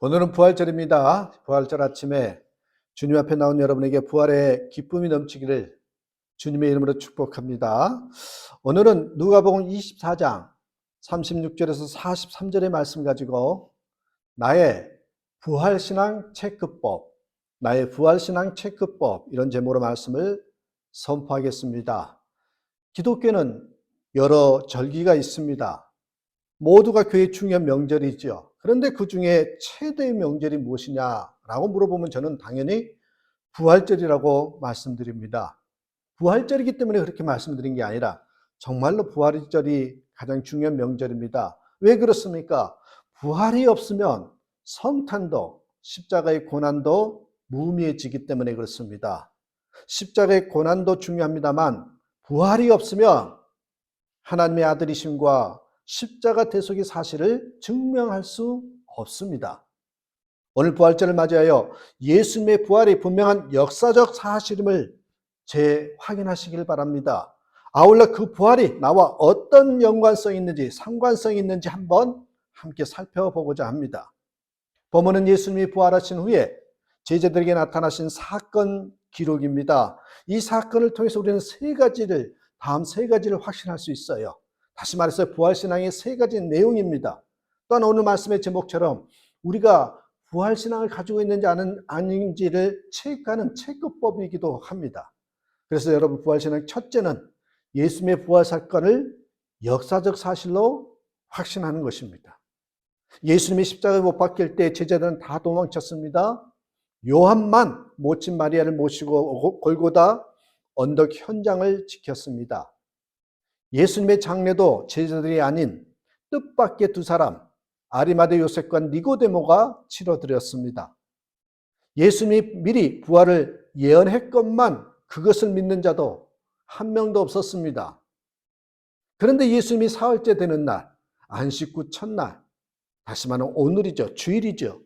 오늘은 부활절입니다. 부활절 아침에 주님 앞에 나온 여러분에게 부활의 기쁨이 넘치기를 주님의 이름으로 축복합니다. 오늘은 누가복음 24장 36절에서 43절의 말씀 가지고 나의 부활신앙 체크법, 나의 부활신앙 체크법 이런 제목으로 말씀을 선포하겠습니다. 기독교는 여러 절기가 있습니다. 모두가 교회 중요한 명절이죠. 그런데 그 중에 최대의 명절이 무엇이냐라고 물어보면 저는 당연히 부활절이라고 말씀드립니다. 부활절이기 때문에 그렇게 말씀드린 게 아니라 정말로 부활절이 가장 중요한 명절입니다. 왜 그렇습니까? 부활이 없으면 성탄도 십자가의 고난도 무의미해지기 때문에 그렇습니다. 십자가의 고난도 중요합니다만 부활이 없으면 하나님의 아들이심과 십자가 대속의 사실을 증명할 수 없습니다. 오늘 부활절을 맞이하여 예수님의 부활이 분명한 역사적 사실임을 재확인하시길 바랍니다. 아울러 그 부활이 나와 어떤 연관성이 있는지 상관성이 있는지 한번 함께 살펴보고자 합니다. 본문은 예수님이 부활하신 후에 제자들에게 나타나신 사건 기록입니다. 이 사건을 통해서 우리는 세 가지를 다음 세 가지를 확신할 수 있어요. 다시 말해서 부활신앙의 세 가지 내용입니다. 또한 오늘 말씀의 제목처럼 우리가 부활신앙을 가지고 있는지 아닌지를 체크하는 체크법이기도 합니다. 그래서 여러분 부활신앙 첫째는 예수님의 부활 사건을 역사적 사실로 확신하는 것입니다. 예수님이 십자가에 못 박힐 때 제자들은 다 도망쳤습니다. 요한만 모친 마리아를 모시고 골고다 언덕 현장을 지켰습니다. 예수님의 장례도 제자들이 아닌 뜻밖의 두 사람 아리마대 요셉과 니고데모가 치러드렸습니다. 예수님이 미리 부활을 예언했건만 그것을 믿는 자도 한 명도 없었습니다. 그런데 예수님이 사흘째 되는 날, 안식구 첫날, 다시 말하면 오늘이죠. 주일이죠.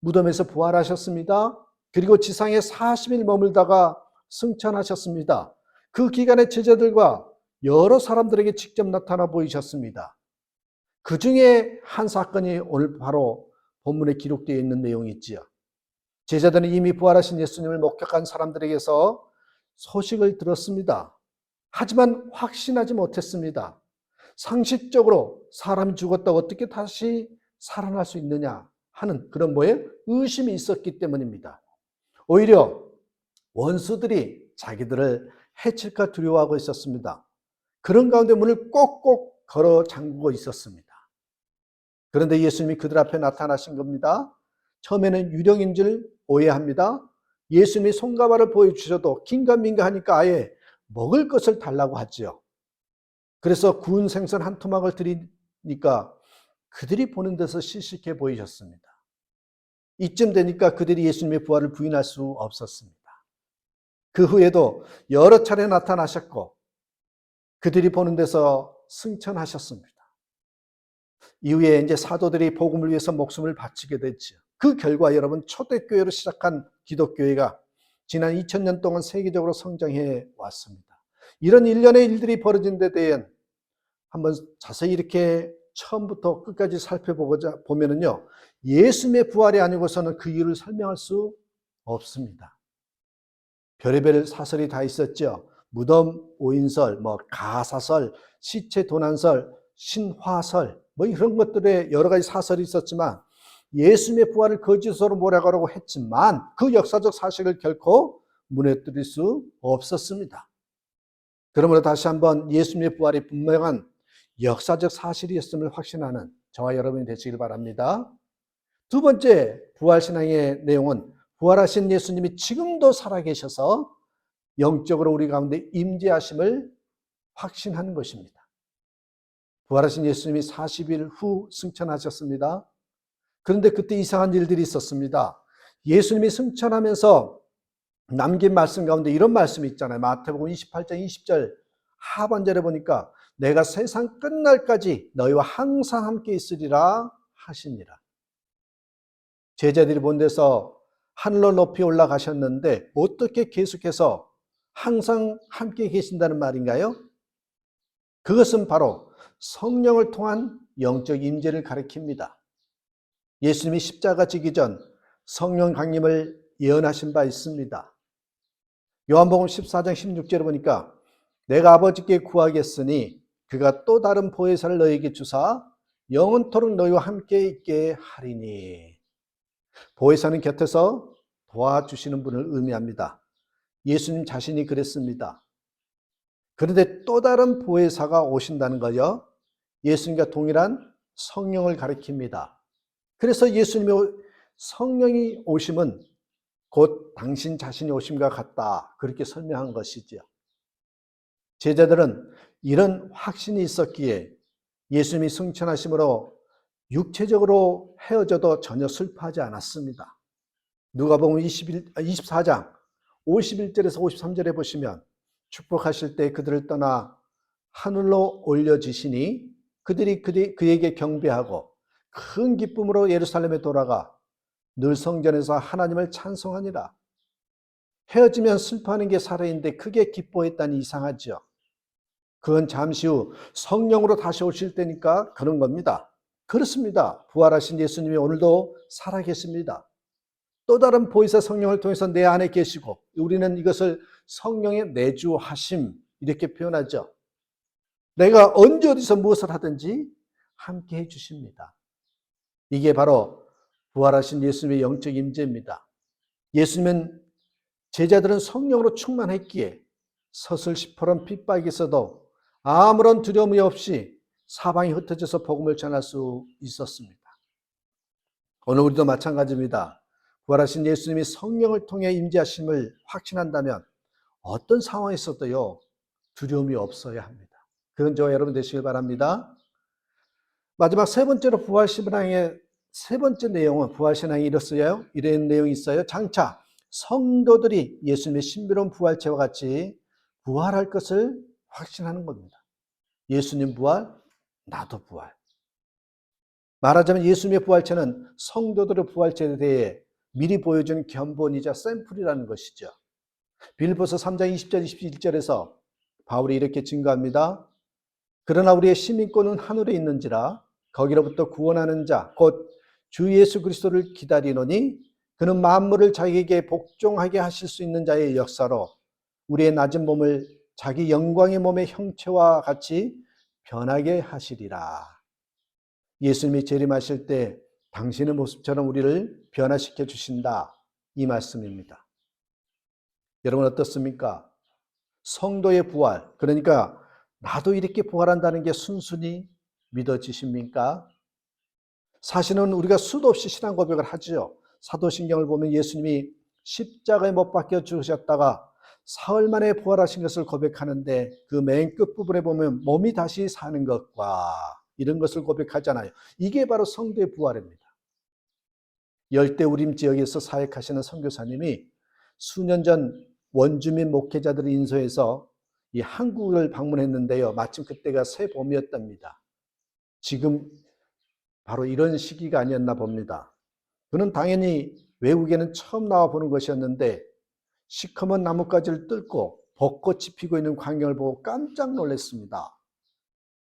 무덤에서 부활하셨습니다. 그리고 지상에 40일 머물다가 승천하셨습니다. 그 기간에 제자들과 여러 사람들에게 직접 나타나 보이셨습니다. 그 중에 한 사건이 오늘 바로 본문에 기록되어 있는 내용이 있지요. 제자들은 이미 부활하신 예수님을 목격한 사람들에게서 소식을 들었습니다. 하지만 확신하지 못했습니다. 상식적으로 사람이 죽었다 어떻게 다시 살아날 수 있느냐 하는 그런 뭐에 의심이 있었기 때문입니다. 오히려 원수들이 자기들을 해칠까 두려워하고 있었습니다. 그런 가운데 문을 꼭꼭 걸어 잠그고 있었습니다. 그런데 예수님이 그들 앞에 나타나신 겁니다. 처음에는 유령인 줄 오해합니다. 예수님이 손과 발을 보여주셔도 긴가민가 하니까 아예 먹을 것을 달라고 하지요. 그래서 구운 생선 한 토막을 드리니까 그들이 보는 데서 시식해 보이셨습니다. 이쯤 되니까 그들이 예수님의 부활을 부인할 수 없었습니다. 그 후에도 여러 차례 나타나셨고 그들이 보는 데서 승천하셨습니다. 이후에 이제 사도들이 복음을 위해서 목숨을 바치게 됐죠. 그 결과 여러분 초대교회로 시작한 기독교회가 지난 2000년 동안 세계적으로 성장해 왔습니다. 이런 일련의 일들이 벌어진 데 대한 한번 자세히 이렇게 처음부터 끝까지 살펴보고자 보면은요. 예수님의 부활이 아니고서는 그 이유를 설명할 수 없습니다. 별의별 사설이 다 있었죠. 무덤 오인설, 뭐 가사설, 시체 도난설, 신화설, 뭐 이런 것들의 여러 가지 사설이 있었지만 예수님의 부활을 거짓으로 몰아가라고 했지만 그 역사적 사실을 결코 무너뜨릴 수 없었습니다. 그러므로 다시 한번 예수님의 부활이 분명한 역사적 사실이었음을 확신하는 저와 여러분이 되시길 바랍니다. 두 번째 부활신앙의 내용은 부활하신 예수님이 지금도 살아계셔서 영적으로 우리 가운데 임재하심을 확신하는 것입니다. 부활하신 예수님이 40일 후 승천하셨습니다. 그런데 그때 이상한 일들이 있었습니다. 예수님이 승천하면서 남긴 말씀 가운데 이런 말씀이 있잖아요. 마태복음 28장 20절 하반절에 보니까 내가 세상 끝날까지 너희와 항상 함께 있으리라 하시니라. 제자들이 본 데서 하늘로 높이 올라가셨는데 어떻게 계속해서 항상 함께 계신다는 말인가요? 그것은 바로 성령을 통한 영적 임재를 가리킵니다. 예수님이 십자가 지기 전 성령 강림을 예언하신 바 있습니다. 요한복음 14장 16절에 보니까 내가 아버지께 구하겠으니 그가 또 다른 보혜사를 너에게 주사 영원토록 너희와 함께 있게 하리니 보혜사는 곁에서 도와주시는 분을 의미합니다. 예수님 자신이 그랬습니다. 그런데 또 다른 보혜사가 오신다는 거요. 예수님과 동일한 성령을 가리킵니다. 그래서 예수님의 성령이 오심은 곧 당신 자신이 오심과 같다. 그렇게 설명한 것이지요. 제자들은 이런 확신이 있었기에 예수님이 승천하심으로 육체적으로 헤어져도 전혀 슬퍼하지 않았습니다. 누가 보면 21, 24장 51절에서 53절에 보시면 축복하실 때 그들을 떠나 하늘로 올려지시니 그들이 그에게 경배하고 큰 기쁨으로 예루살렘에 돌아가 늘 성전에서 하나님을 찬송하니라. 헤어지면 슬퍼하는 게 살아있는데 크게 기뻐했다니 이상하죠. 그건 잠시 후 성령으로 다시 오실 때니까 그런 겁니다. 그렇습니다. 부활하신 예수님이 오늘도 살아계십니다. 또 다른 보이사 성령을 통해서 내 안에 계시고 우리는 이것을 성령의 내주하심 이렇게 표현하죠. 내가 언제 어디서 무엇을 하든지 함께 해 주십니다. 이게 바로 부활하신 예수님의 영적 임재입니다. 예수님은 제자들은 성령으로 충만했기에 서슬시퍼런 핍박에서도 아무런 두려움이 없이 사방이 흩어져서 복음을 전할 수 있었습니다. 오늘 우리도 마찬가지입니다. 부활하신 예수님이 성령을 통해 임재하심을 확신한다면 어떤 상황에서도요 두려움이 없어야 합니다. 그런 저와 여러분 되시길 바랍니다. 마지막 세 번째로 부활신앙의 세 번째 내용은 부활신앙이 이렇어요. 이런 내용이 있어요. 장차 성도들이 예수님의 신비로운 부활체와 같이 부활할 것을 확신하는 겁니다. 예수님 부활, 나도 부활. 말하자면 예수님의 부활체는 성도들의 부활체에 대해 미리 보여준 견본이자 샘플이라는 것이죠. 빌보서 3장 20절 21절에서 바울이 이렇게 증거합니다. 그러나 우리의 시민권은 하늘에 있는지라 거기로부터 구원하는 자 곧 주 예수 그리스도를 기다리노니 그는 만물을 자기에게 복종하게 하실 수 있는 자의 역사로 우리의 낮은 몸을 자기 영광의 몸의 형체와 같이 변하게 하시리라. 예수님이 재림하실 때 당신의 모습처럼 우리를 변화시켜 주신다. 이 말씀입니다. 여러분 어떻습니까? 성도의 부활, 그러니까 나도 이렇게 부활한다는 게 순순히 믿어지십니까? 사실은 우리가 수도 없이 신앙 고백을 하죠. 사도신경을 보면 예수님이 십자가에 못 박혀 죽으셨다가 사흘 만에 부활하신 것을 고백하는데 그 맨 끝부분에 보면 몸이 다시 사는 것과 이런 것을 고백하잖아요. 이게 바로 성도의 부활입니다. 열대 우림 지역에서 사역하시는 선교사님이 수년 전 원주민 목회자들을 인소해서 이 한국을 방문했는데요. 마침 그때가 새 봄이었답니다. 지금 바로 이런 시기가 아니었나 봅니다. 그는 당연히 외국에는 처음 나와 보는 것이었는데 시커먼 나뭇가지를 뚫고 벚꽃이 피고 있는 광경을 보고 깜짝 놀랐습니다.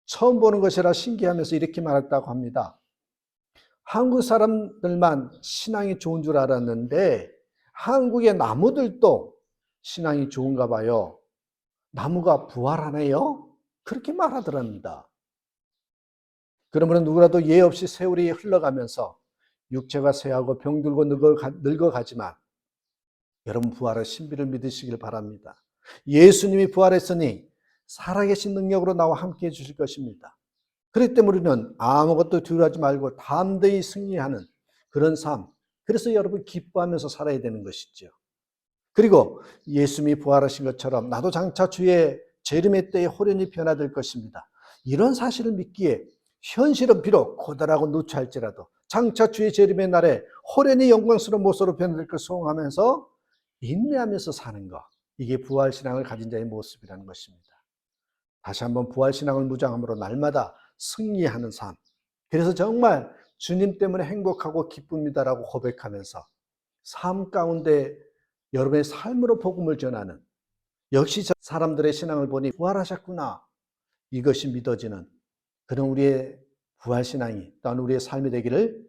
처음 보는 것이라 신기하면서 이렇게 말했다고 합니다. 한국 사람들만 신앙이 좋은 줄 알았는데 한국의 나무들도 신앙이 좋은가 봐요. 나무가 부활하네요? 그렇게 말하더랍니다. 그러면 누구라도 예 없이 세월이 흘러가면서 육체가 쇠하고 병들고 늙어가지만 여러분 부활의 신비를 믿으시길 바랍니다. 예수님이 부활했으니 살아계신 능력으로 나와 함께 해주실 것입니다. 그렇기 때문에 우리는 아무것도 두려워하지 말고 담대히 승리하는 그런 삶. 그래서 여러분 기뻐하면서 살아야 되는 것이죠. 그리고 예수님이 부활하신 것처럼 나도 장차 주의 재림의 때에 호련히 변화될 것입니다. 이런 사실을 믿기에 현실은 비록 고달하고 누추할지라도 장차 주의 재림의 날에 호련히 영광스러운 모습으로 변화될 것을 소원하면서 인내하면서 사는 것. 이게 부활신앙을 가진 자의 모습이라는 것입니다. 다시 한번 부활신앙을 무장함으로 날마다 승리하는 삶. 그래서 정말 주님 때문에 행복하고 기쁩니다라고 고백하면서 삶 가운데 여러분의 삶으로 복음을 전하는 역시 사람들의 신앙을 보니 부활하셨구나. 이것이 믿어지는 그런 우리의 부활신앙이 또한 우리의 삶이 되기를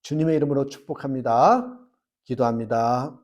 주님의 이름으로 축복합니다. 기도합니다.